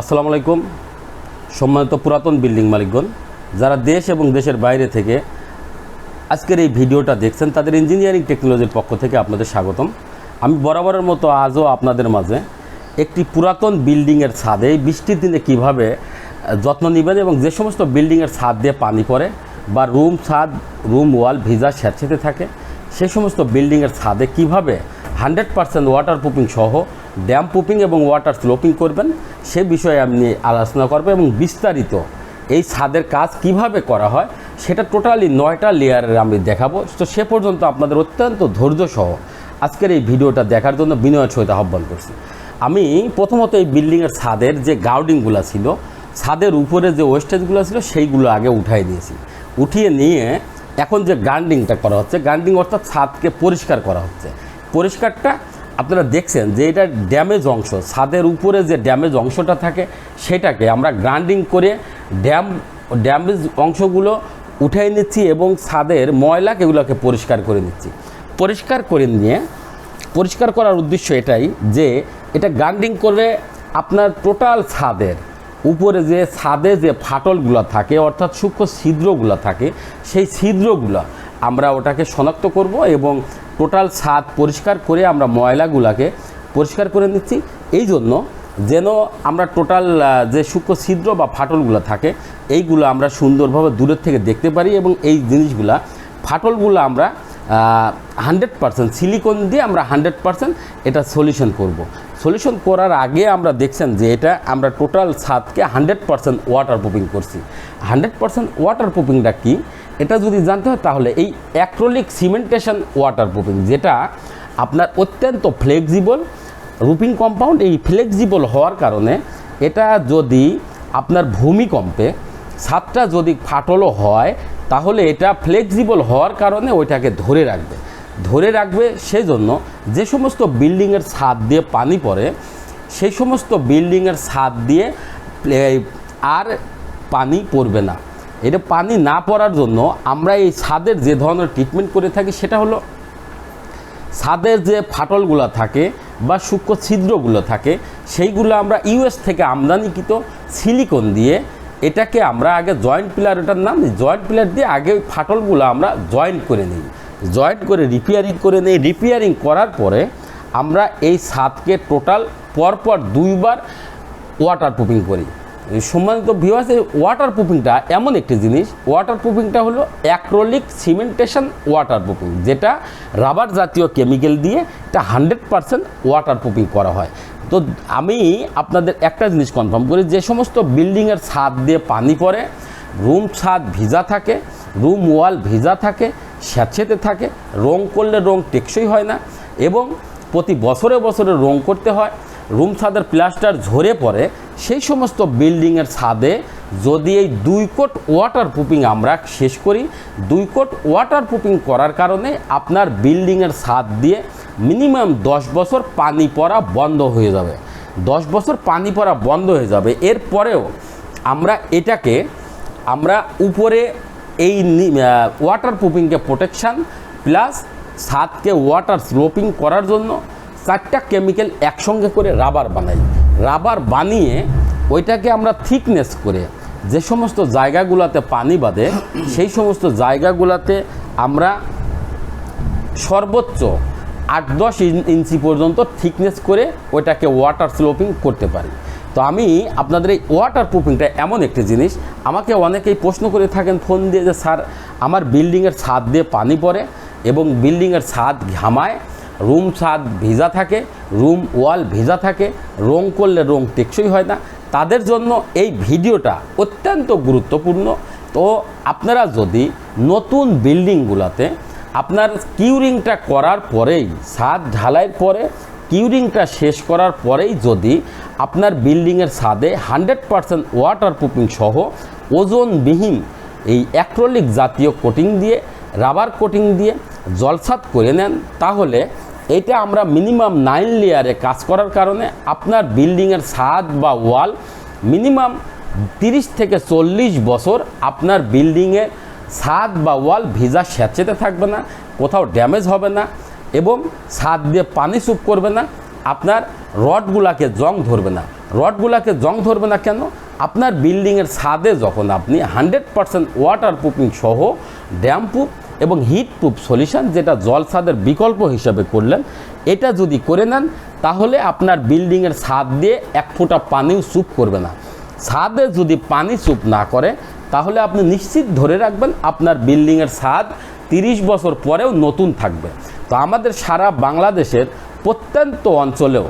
আসসালামু আলাইকুম। সম্মানিত পুরাতন বিল্ডিং মালিকগণ, যারা দেশ এবং দেশের বাইরে থেকে আজকের এই ভিডিওটা দেখছেন, তাদের ইঞ্জিনিয়ারিং টেকনোলজির পক্ষ থেকে আপনাদের স্বাগতম। আমি বরাবরের মতো আজও আপনাদের মাঝে একটি পুরাতন বিল্ডিংয়ের ছাদে বৃষ্টির দিনে কীভাবে যত্ন নেবেন এবং যে সমস্ত বিল্ডিংয়ের ছাদ দিয়ে পানি পড়ে বা রুম ছাদ, রুম ওয়াল, ভিজা স্যাঁতসেঁতে থাকে সেই সমস্ত বিল্ডিংয়ের ছাদে কীভাবে হান্ড্রেড পার্সেন্ট ওয়াটার প্রুফিং সহ ড্যাম পুপিং এবং ওয়াটার স্লোপিং করবেন, সে বিষয়ে আমি আলোচনা করব এবং বিস্তারিত এই ছাদের কাজ কীভাবে করা হয়, সেটা টোটালি নয়টা লেয়ারের আমি দেখাবো। তো সে পর্যন্ত আপনাদের অত্যন্ত ধৈর্য সহ আজকের এই ভিডিওটা দেখার জন্য বিনয়ের সহিত আহ্বান করছি। আমি প্রথমত এই বিল্ডিংয়ের ছাদের যে গাউডিংগুলো ছিল, ছাদের উপরে যে ওয়েস্টেজগুলো ছিল, সেইগুলো আগে উঠাই দিয়েছি। উঠিয়ে নিয়ে এখন যে গান্ডিংটা করা হচ্ছে গান্ডিং অর্থাৎ ছাদকে পরিষ্কার করা হচ্ছে। পরিষ্কারটা আপনারা দেখছেন যে এটা ড্যামেজ অংশ, ছাদের উপরে যে ড্যামেজ অংশটা থাকে সেটাকে আমরা গ্রাইন্ডিং করে ড্যাম, ড্যামেজ অংশগুলো উঠাই নিচ্ছি এবং ছাদের ময়লা এগুলোকে পরিষ্কার করে নিচ্ছি। পরিষ্কার করে নিয়ে, পরিষ্কার করার উদ্দেশ্য এটাই যে এটা গান্ডিং করে আপনার টোটাল ছাদের উপরে যে ছাদে যে ফাটলগুলো থাকে, অর্থাৎ সূক্ষ্ম ছিদ্রগুলো থাকে, সেই ছিদ্রগুলো আমরা ওটাকে শনাক্ত করব এবং টোটাল ছাদ পরিষ্কার করে আমরা ময়লাগুলোকে পরিষ্কার করে নিচ্ছি। এই জন্য যেন আমরা টোটাল যে সূক্ষ্ম ছিদ্র বা ফাটলগুলো থাকে, এইগুলো আমরা সুন্দরভাবে দূরের থেকে দেখতে পারি এবং এই জিনিসগুলা, ফাটলগুলো আমরা হান্ড্রেড পারসেন্ট সিলিকন দিয়ে আমরা হান্ড্রেড পারসেন্ট এটা সলিউশন করব। সলিউশন করার আগে আমরা দেখছেন যে এটা আমরা টোটাল ছাদকে হান্ড্রেড পারসেন্ট ওয়াটার প্রুফিং করছি। হান্ড্রেড পারসেন্ট ওয়াটার প্রুফিংটা কী? এটা যদি জানতে হয়, তাহলে এই অ্যাক্রোলিক সিমেন্টেশন ওয়াটার প্রুফিং যেটা আপনার অত্যন্ত ফ্লেক্সিবল রুপিং কম্পাউন্ড এই ফ্লেক্সিবল হওয়ার কারণে এটা যদি আপনার ভূমিকম্পে, ছাদটা যদি ফাটলও হয়, তাহলে এটা ফ্লেক্সিবল হওয়ার কারণে ওইটাকে ধরে রাখবে। ধরে রাখবে সেজন্য যে সমস্ত বিল্ডিংয়ের ছাদ দিয়ে পানি পড়ে, সেই সমস্ত বিল্ডিংয়ের ছাদ দিয়ে আর পানি পড়বে না। এটা পানি না পড়ার জন্য আমরা এই ছাদের যে ধরনের ট্রিটমেন্ট করে থাকি সেটা হলো ছাদের যে ফাটলগুলো থাকে বা সূক্ষ্ম ছিদ্রগুলো থাকে, সেইগুলো আমরা ইউএস থেকে আমদানিকৃত সিলিকন দিয়ে এটাকে আমরা আগে জয়েন্ট পিলার এটার নাম জয়েন্ট পিলার দিয়ে আগে ওই ফাটলগুলো আমরা জয়েন্ট করে নিই। জয়েন্ট করে রিপেয়ারিং করে নিই। রিপেয়ারিং করার পরে আমরা এই ছাদকে টোটাল পরপর দুইবার ওয়াটার প্রুফিং করি। সম্মানিত ভিউয়ার্স এই ওয়াটার প্রুফিংটা এমন একটি জিনিস। ওয়াটার প্রুফিংটা হলো অ্যাক্রোলিক সিমেন্টেশন ওয়াটার প্রুফিং যেটা রাবার জাতীয় কেমিক্যাল দিয়ে এটা হান্ড্রেড পারসেন্ট ওয়াটার প্রুফিং করা হয়। তো আমি আপনাদের একটা জিনিস কনফার্ম করি, যে সমস্ত বিল্ডিংয়ের ছাদ দিয়ে পানি পড়ে রুম ছাদ ভিজা থাকে রুম ওয়াল ভিজা থাকে, স্যাঁতসেঁতে থাকে, রং করলে রং টেকসই হয় না এবং প্রতি বছরে বছরে রং করতে হয় রুম ছাদের প্লাস্টার ঝরে পড়ে সেই সমস্ত বিল্ডিংয়ের ছাদে যদি এই দুই কোট ওয়াটার প্রুফিং আমরা শেষ করি, দুই কোট ওয়াটার প্রুফিং করার কারণে আপনার বিল্ডিংয়ের ছাদ দিয়ে মিনিমাম দশ বছর পানি পড়া বন্ধ হয়ে যাবে। দশ বছর পানি পড়া বন্ধ হয়ে যাবে। এরপরেও আমরা এটাকে, আমরা উপরে এই ওয়াটার প্রুফিংকে প্রোটেকশান প্লাস ছাদকে ওয়াটার স্লোপিং করার জন্য চারটা কেমিক্যাল একসঙ্গে করে রাবার বানাই। রাবার বানিয়ে ওইটাকে আমরা থিকনেস করে যে সমস্ত জায়গাগুলোতে পানি বাঁধে, সেই সমস্ত জায়গাগুলোতে আমরা সর্বোচ্চ আট দশ ইঞ্চি পর্যন্ত থিকনেস করে ওইটাকে ওয়াটার স্লোপিং করতে পারি। তো আমি আপনাদের এই ওয়াটার প্রুফিংটা এমন একটি জিনিস, আমাকে অনেকেই প্রশ্ন করে থাকেন ফোন দিয়ে যে, স্যার, আমার বিল্ডিংয়ের ছাদ দিয়ে পানি পড়ে এবং বিল্ডিংয়ের ছাদ ঘামায়। রুম ছাদ ভিজা থাকে, রুম ওয়াল ভিজা থাকে, রং করলে রং টেকসই হয় না। তাদের জন্য এই ভিডিওটা অত্যন্ত গুরুত্বপূর্ণ। তো আপনারা যদি নতুন বিল্ডিংগুলোতে আপনার কিউরিংটা করার পরেই, ছাদ ঢালাইয়ের পরে, কিউরিংটা শেষ করার পরেই যদি আপনার বিল্ডিংয়ের ছাদে হান্ড্রেড পারসেন্ট ওয়াটার প্রুফিং সহ ওজনবিহীন এই অ্যাক্রোলিক জাতীয় কোটিং দিয়ে রাবার কোটিং দিয়ে জলসাত করে নেন, তাহলে এটা আমরা মিনিমাম নাইন লেয়ারে কাজ করার কারণে আপনার বিল্ডিংয়ের ছাদ বা ওয়াল মিনিমাম তিরিশ থেকে চল্লিশ বছর আপনার বিল্ডিংয়ে ছাদ বা ওয়াল ভিজা স্যাঁচেতে থাকবে না, কোথাও ড্যামেজ হবে না এবং ছাদ দিয়ে পানি চুপ করবে না, আপনার রডগুলাকে জং ধরবে না। রডগুলোকে জং ধরবে না কেন? আপনার বিল্ডিংয়ের ছাদে যখন আপনি হান্ড্রেড পারসেন্ট ওয়াটার প্রুফিং সহ ড্যাম এবং হিট প্রুফ সলিউশন যেটা জল ছাদের বিকল্প হিসাবে করলেন, এটা যদি করে নেন, তাহলে আপনার বিল্ডিংয়ের ছাদ দিয়ে এক ফোঁটা পানিও চুপ করবে না। ছাদে যদি পানি চুপ না করে, তাহলে আপনি নিশ্চিত ধরে রাখবেন আপনার বিল্ডিংয়ের ছাদ তিরিশ বছর পরেও নতুন থাকবে। তো আমাদের সারা বাংলাদেশের প্রত্যন্ত অঞ্চলেও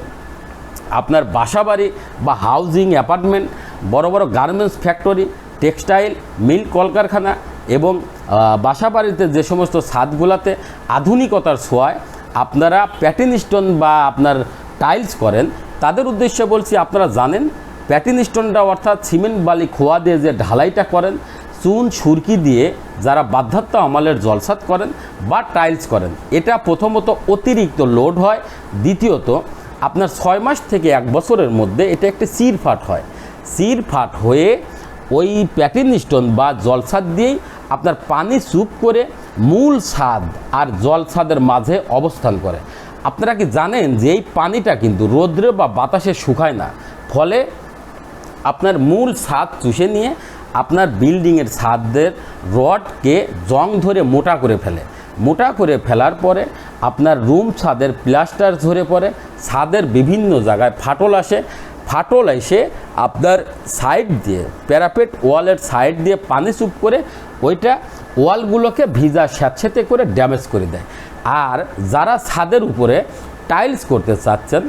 আপনার বাসাবাড়ি বা হাউজিং অ্যাপার্টমেন্ট বড় বড় গার্মেন্টস ফ্যাক্টরি টেক্সটাইল মিল কলকারখানা এবং বাসা বাড়িতে যে সমস্ত ছাদগুলোতে আধুনিকতার ছোঁয়ায় আপনারা প্যাটিন স্টোন বা আপনার টাইলস করেন, তাদের উদ্দেশ্যে বলছি আপনারা জানেন, প্যাটিন স্টোনটা অর্থাৎ সিমেন্ট বালি খোয়া দিয়ে যে ঢালাইটা করেন, চুন, সুরকি দিয়ে যারা বাধ্যাত্ম আমলের জলসাত করেন বা টাইলস করেন, এটা প্রথমত অতিরিক্ত লোড হয়, দ্বিতীয়ত আপনার ছয় মাস থেকে এক বছরের মধ্যে এটা একটি সির ফাট হয়। সির ফাট হয়ে ওই প্যাটিন স্টোন বা জলসাদ দিয়েই আপনার পানি চুপ করে মূল স্বাদ আর জলসাদের মাঝে অবস্থান করে। আপনারা কি জানেন যে এই পানিটা কিন্তু রৌদ্রে বা বাতাসে শুকায় না? ফলে আপনার মূল ছাদ চুষে নিয়ে আপনার বিল্ডিংয়ের ছাদের রডকে জং ধরে মোটা করে ফেলে। মোটা করে ফেলার পরে আপনার রুম ছাদের প্লাস্টার ঝরে পড়ে, ছাদের বিভিন্ন জায়গায় ফাটল আসে ফাটল এসে আপনার সাইড দিয়ে প্যারাপেট ওয়ালের সাইড দিয়ে পানি চুপ করে ওইটা ওয়ালগুলোকে ভিজা স্যাঁতস্যাঁতে করে ড্যামেজ করে দেয়। আর যারা ছাদের উপরে টাইলস করতে চাচ্ছেন,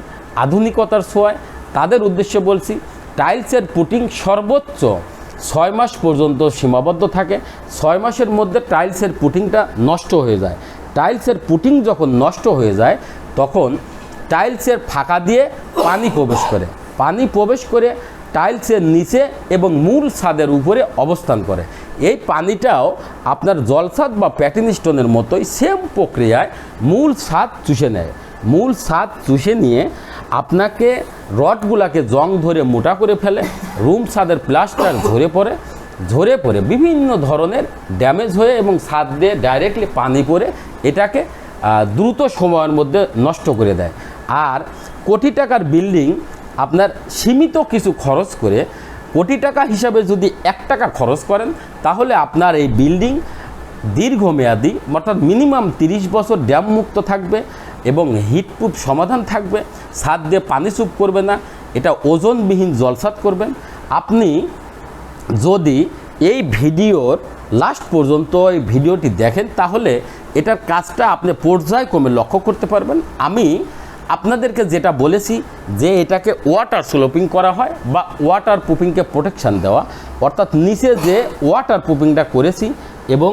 আধুনিকতার ছোঁয়ায় তাদের উদ্দেশ্যে বলছি টাইলসের পুটিং সর্বোচ্চ ছয় মাস পর্যন্ত সীমাবদ্ধ থাকে। ছয় মাসের মধ্যে টাইলসের পুটিংটা নষ্ট হয়ে যায়। টাইলসের পুটিং যখন নষ্ট হয়ে যায়, তখন টাইলসের ফাঁকা দিয়ে পানি প্রবেশ করে। পানি প্রবেশ করে টাইলসের নিচে এবং মূল ছাদের উপরে অবস্থান করে। এই পানিটাও আপনার জলসাদ বা প্যাটিন স্টোনের মতোই সেম প্রক্রিয়ায় মূল ছাদ চুষে নেয়। মূল ছাদ চুষে নিয়ে আপনাকে রডগুলাকে জং ধরে মোটা করে ফেলে, রুম ছাদের প্লাস্টার ঝরে পড়ে ঝরে পড়ে বিভিন্ন ধরনের ড্যামেজ হয়ে এবং ছাদ দিয়ে ডাইরেক্টলি পানি পড়ে এটাকে দ্রুত সময়ের মধ্যে নষ্ট করে দেয়। আর কোটি টাকার বিল্ডিং আপনার সীমিত কিছু খরচ করে কোটি টাকা হিসাবে যদি এক টাকা খরচ করেন, তাহলে আপনার এই বিল্ডিং দীর্ঘমেয়াদী, অর্থাৎ মিনিমাম তিরিশ বছর ড্যাম মুক্ত থাকবে এবং হিটপ্রুফ সমাধান থাকবে ছাদ দিয়ে পানি চুপ করবে না, এটা ওজনবিহীন জলসাত করবেন। আপনি যদি এই ভিডিওর লাস্ট পর্যন্ত এই ভিডিওটি দেখেন, তাহলে এটার কাজটা আপনি পর্যায়ক্রমে লক্ষ্য করতে পারবেন। আমি আপনাদেরকে যেটা বলেছি যে এটাকে ওয়াটার স্লোপিং করা হয় বা ওয়াটার প্রুফিংকে প্রোটেকশান দেওয়া। অর্থাৎ নিচে যে ওয়াটার প্রুফিংটা করেছি এবং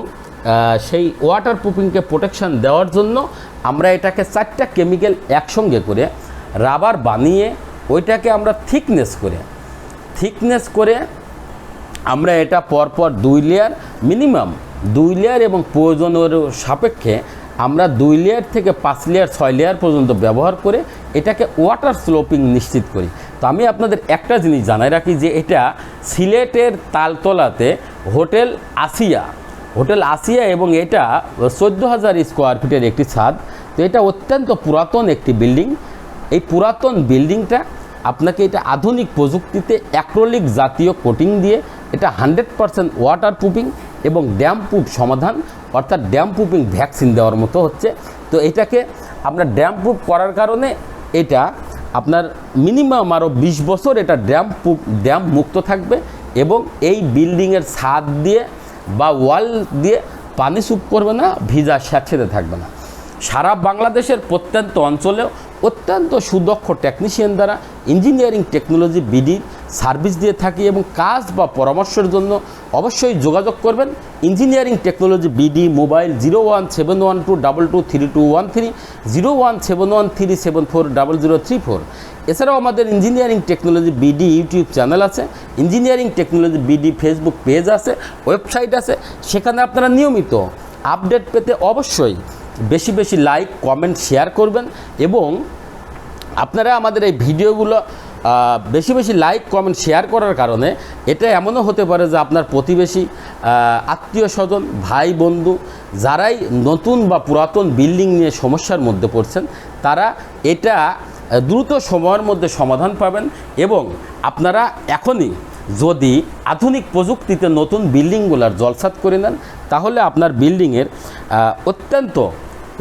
সেই ওয়াটার প্রুফিংকে প্রোটেকশান দেওয়ার জন্য আমরা এটাকে চারটা কেমিক্যাল একসঙ্গে করে রাবার বানিয়ে ওইটাকে আমরা থিকনেস করে থিকনেস করে আমরা এটা পরপর দুই লেয়ার মিনিমাম দুই লেয়ার এবং প্রয়োজনের সাপেক্ষে আমরা দুই লেয়ার থেকে পাঁচ লেয়ার ছয় লেয়ার পর্যন্ত ব্যবহার করে এটাকে ওয়াটার স্লোপিং নিশ্চিত করি। তো আমি আপনাদের একটা জিনিস জানাই রাখি যে এটা সিলেটের তালতলাতে হোটেল আসিয়া হোটেল আসিয়া এবং এটা চোদ্দ হাজার স্কোয়ার ফিটের একটি ছাদ। তো এটা অত্যন্ত পুরাতন একটি বিল্ডিং এই পুরাতন বিল্ডিংটা আপনাকে এটা আধুনিক প্রযুক্তিতে অ্যাক্রোলিক জাতীয় কোটিং দিয়ে এটা হান্ড্রেড পারসেন্ট ওয়াটার প্রুফিং এবং ড্যাম প্রুফ সমাধান, অর্থাৎ ড্যাম প্রুফিং ভ্যাকসিন দেওয়ার মতো হচ্ছে। তো এটাকে আপনার ড্যাম প্রুফ করার কারণে এটা আপনার মিনিমাম আরও বিশ বছর এটা ড্যাম ড্যাম মুক্ত থাকবে এবং এই বিল্ডিংয়ের ছাদ দিয়ে বা ওয়াল দিয়ে পানি চুপ করবে না, ভিজা স্যাঁতসেঁতে থাকবে না। সারা বাংলাদেশের প্রত্যন্ত অঞ্চলেও অত্যন্ত সুদক্ষ টেকনিশিয়ান দ্বারা ইঞ্জিনিয়ারিং টেকনোলজি বিডি সার্ভিস দিয়ে থাকি এবং কাজ বা পরামর্শের জন্য অবশ্যই যোগাযোগ করবেন। Engineering technology BD mobile zero one seven one two double two three two one three, zero one seven one three seven four double zero three four. এছাড়াও আমাদের engineering technology BD YouTube channel আছে। Engineering technology BD Facebook page আছে website আছে, সেখানে আপনারা নিয়মিত update পেতে অবশ্যই বেশি বেশি লাইক কমেন্ট শেয়ার করবেন এবং আপনারা আমাদের এই ভিডিওগুলো বেশি বেশি লাইক কমেন্ট শেয়ার করার কারণে এটা এমনও হতে পারে যে আপনার প্রতিবেশী আত্মীয় স্বজন, ভাই, বন্ধু যারাই নতুন বা পুরাতন বিল্ডিং নিয়ে সমস্যার মধ্যে পড়ছেন, তারা এটা দ্রুত সময়ের মধ্যে সমাধান পাবেন এবং আপনারা এখনই যদি আধুনিক প্রযুক্তিতে নতুন বিল্ডিংগুলার জলসাত করে নেন, তাহলে আপনার বিল্ডিংয়ের অত্যন্ত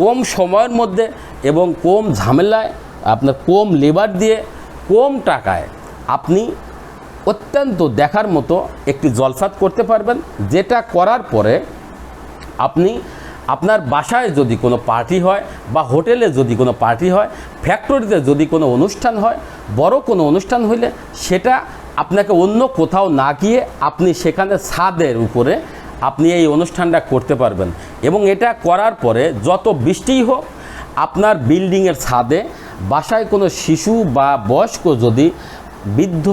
কম সময়ের মধ্যে এবং কম ঝামেলায়, আপনার কম লেবার দিয়ে কম টাকায় আপনি অত্যন্ত দেখার মতো একটি জলসাত করতে পারবেন, যেটা করার পরে আপনি আপনার বাসায় যদি কোনো পার্টি হয় বা হোটেলে যদি কোনো পার্টি হয়, ফ্যাক্টরিতে যদি কোনো অনুষ্ঠান হয়, বড় কোনো অনুষ্ঠান হইলে সেটা আপনাকে অন্য কোথাও না গিয়ে আপনি সেখানে ছাদের উপরে আপনি এই অনুষ্ঠানটা করতে পারবেন। এবং এটা করার পরে যত বৃষ্টিই হোক, আপনার বিল্ডিংয়ের ছাদে বাসায় কোনো শিশু বা বয়স্ক যদি বৃদ্ধ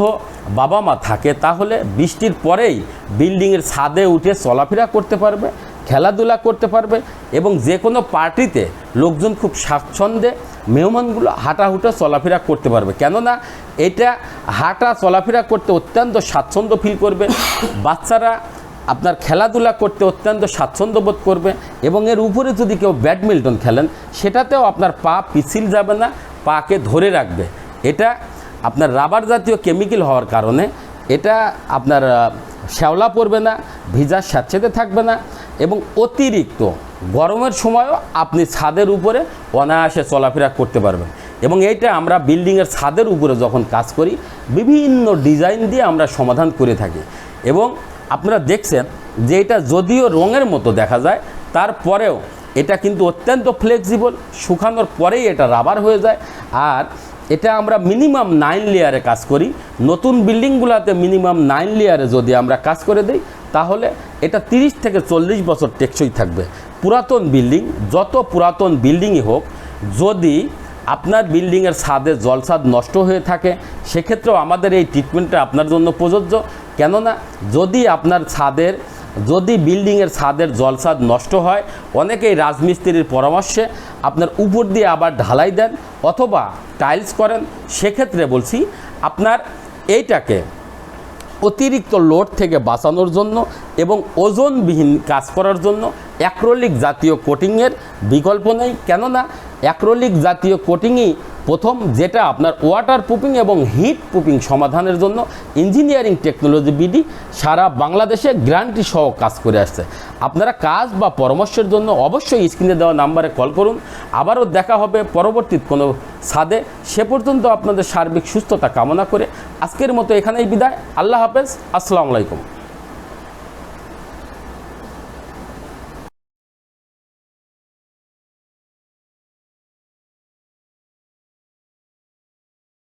বাবা মা থাকে, তাহলে বৃষ্টির পরেই বিল্ডিংয়ের ছাদে উঠে চলাফেরা করতে পারবে, খেলাধুলা করতে পারবে এবং যে কোনো পার্টিতে লোকজন খুব স্বাচ্ছন্দ্যে মেহমানগুলো হাঁটাহুটা চলাফেরা করতে পারবে। কেননা এটা হাঁটা চলাফেরা করতে অত্যন্ত স্বাচ্ছন্দ্য ফিল করবে, বাচ্চারা আপনার খেলাধুলা করতে অত্যন্ত স্বাচ্ছন্দ্য বোধ করবে এবং এর উপরে যদি কেউ ব্যাডমিন্টন খেলেন, সেটাতেও আপনার পা পিছিল যাবে না পাকে ধরে রাখবে। এটা আপনার রাবার জাতীয় কেমিক্যাল হওয়ার কারণে এটা আপনার শ্যাওলা পড়বে না, ভিজা স্যাঁতসেঁতে থাকবে না এবং অতিরিক্ত গরমের সময়ও আপনি ছাদের উপরে অনায়াসে চলাফেরা করতে পারবেন। এবং এইটা আমরা বিল্ডিংয়ের ছাদের উপরে যখন কাজ করি, বিভিন্ন ডিজাইন দিয়ে আমরা সমাধান করে থাকি। এবং আপনারা দেখছেন যে এটা যদিও রঙের মতো দেখা যায়, তারপরেও এটা কিন্তু অত্যন্ত ফ্লেক্সিবল শুকানোর পরেই এটা রাবার হয়ে যায়। আর এটা আমরা মিনিমাম নাইন লেয়ারে কাজ করি। নতুন বিল্ডিংগুলোতে মিনিমাম নাইন লেয়ারে যদি আমরা কাজ করে দিই, তাহলে এটা তিরিশ থেকে চল্লিশ বছর টেকসই থাকবে। পুরাতন বিল্ডিং যত পুরাতন বিল্ডিংই হোক, যদি আপনার বিল্ডিংয়ের ছাদে জলসাদ নষ্ট হয়ে থাকে, সেক্ষেত্রেও আমাদের এই ট্রিটমেন্টটা আপনার জন্য প্রযোজ্য। কেননা, যদি আপনার ছাদের যদি বিল্ডিংয়ের ছাদের জলসাদ নষ্ট হয়, অনেকেই রাজমিস্ত্রির পরামর্শে আপনার উপর দিয়ে আবার ঢালাই দেন অথবা টাইলস করেন। সেক্ষেত্রে বলছি, আপনার এইটাকে অতিরিক্ত লোড থেকে বাঁচানোর জন্য এবং ওজনবিহীন কাজ করার জন্য অ্যাক্রোলিক জাতীয় কোটিংয়ের বিকল্প নেই। কেননা, অ্যাক্রোলিক জাতীয় কোটিংই প্রথম যেটা আপনার ওয়াটার প্রুফিং এবং হিট প্রুফিং সমাধানের জন্য ইঞ্জিনিয়ারিং টেকনোলজি বিডি সারা বাংলাদেশে গ্যারান্টি সহ কাজ করে আসছে। আপনারা কাজ বা পরামর্শের জন্য অবশ্যই স্ক্রিনে দেওয়া নাম্বারে কল করুন। আবারও দেখা হবে পরবর্তী কোনো ছাদে। সে পর্যন্ত আপনাদের সার্বিক সুস্থতা কামনা করে আজকের মতো এখানেই বিদায়। আল্লাহ হাফেজ। আসসালামু আলাইকুম।